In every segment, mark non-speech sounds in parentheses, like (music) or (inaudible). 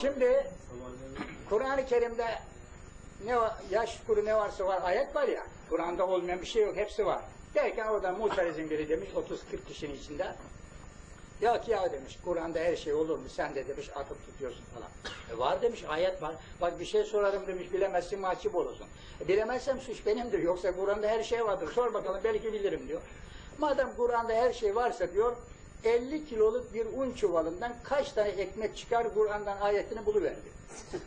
Şimdi Kur'an-ı Kerim'de ne yaş kuru ne varsa var ayet var ya. Kur'an'da olmayan bir şey yok hepsi var. Derken orada Muhtariz'in biri demiş 30-40 kişinin içinde. Ya ki ya demiş Kur'an'da her şey olur mu? Sen de demiş atıp tutuyorsun falan. E var demiş ayet var. Bak bir şey sorarım demiş bilemezsin mahcup olursun. E, bilemezsem suç benimdir. Yoksa Kur'an'da her şey vardır. Sor bakalım belki bilirim diyor. Madem Kur'an'da her şey varsa diyor 50 kiloluk bir un çuvalından kaç tane ekmek çıkar Kur'an'dan ayetini buluverdi. (laughs)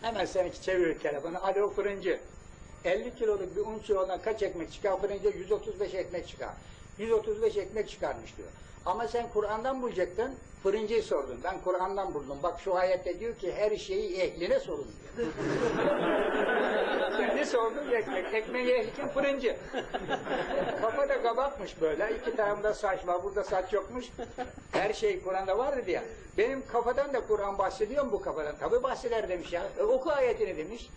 Hemen seninki çeviriyor telefonu. Alo fırıncı. 50 kiloluk bir un çuvalından kaç ekmek çıkar? Fırıncı 135 ekmek çıkar. 135 ekmek çıkarmış diyor. Ama sen Kur'an'dan bulacaktın, fırıncıyı sordun. Ben Kur'an'dan buldum. Bak şu ayette diyor ki her şeyi ehline sorun diyor. sen (laughs) ne sordun? Ekmek. Ekmeği ehli kim? Fırıncı. (laughs) Kafa da kabakmış böyle. İki tarafında saç var, burada saç yokmuş. Her şey Kur'an'da var dedi ya. Benim kafadan da Kur'an bahsediyor mu bu kafadan? Tabi bahseder demiş ya. E, oku ayetini demiş.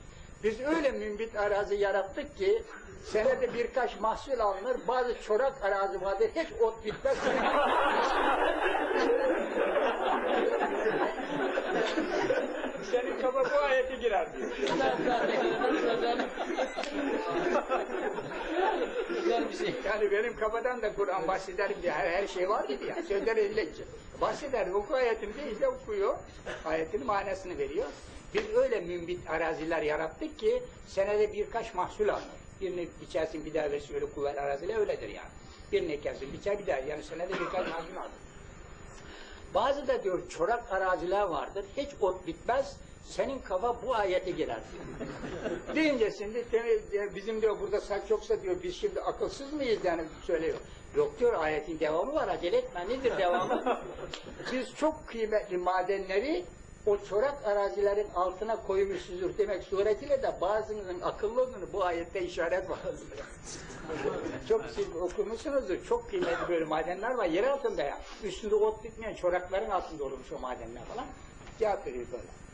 Biz öyle mümbit arazi yarattık ki senede birkaç mahsul alınır, bazı çorak arazi vardır, hiç ot bitmez. Senin kafa bu ayete girer şey. Yani benim kafadan da Kur'an bahsederim diye her, her şey var dedi ya. Sözler elince. Bahseder, oku ayetini de okuyor. Ayetin manasını veriyor. Biz öyle mümbit araziler yarattık ki senede birkaç mahsul alınır. Birini biçersin bir daha versin öyle kuvvet araziler öyledir yani. Birini ekersin biçer bir daha yani senede birkaç mahsul alınır. Bazı da diyor çorak araziler vardır. Hiç ot bitmez. Senin kafa bu ayete girer. (laughs) Deyince şimdi bizim diyor burada saç yoksa diyor biz şimdi akılsız mıyız yani söylüyor. Yok diyor ayetin devamı var acele etme nedir devamı? (laughs) biz çok kıymetli madenleri o çorak arazilerin altına koymuşuzdur demek suretiyle de bazınızın akıllı olduğunu bu ayette işaret var. (laughs) çok siz okumuşsunuzdur. Çok kıymetli böyle madenler var yer altında ya. Üstünde ot bitmeyen çorakların altında olmuş o madenler falan. Cevap veriyor böyle.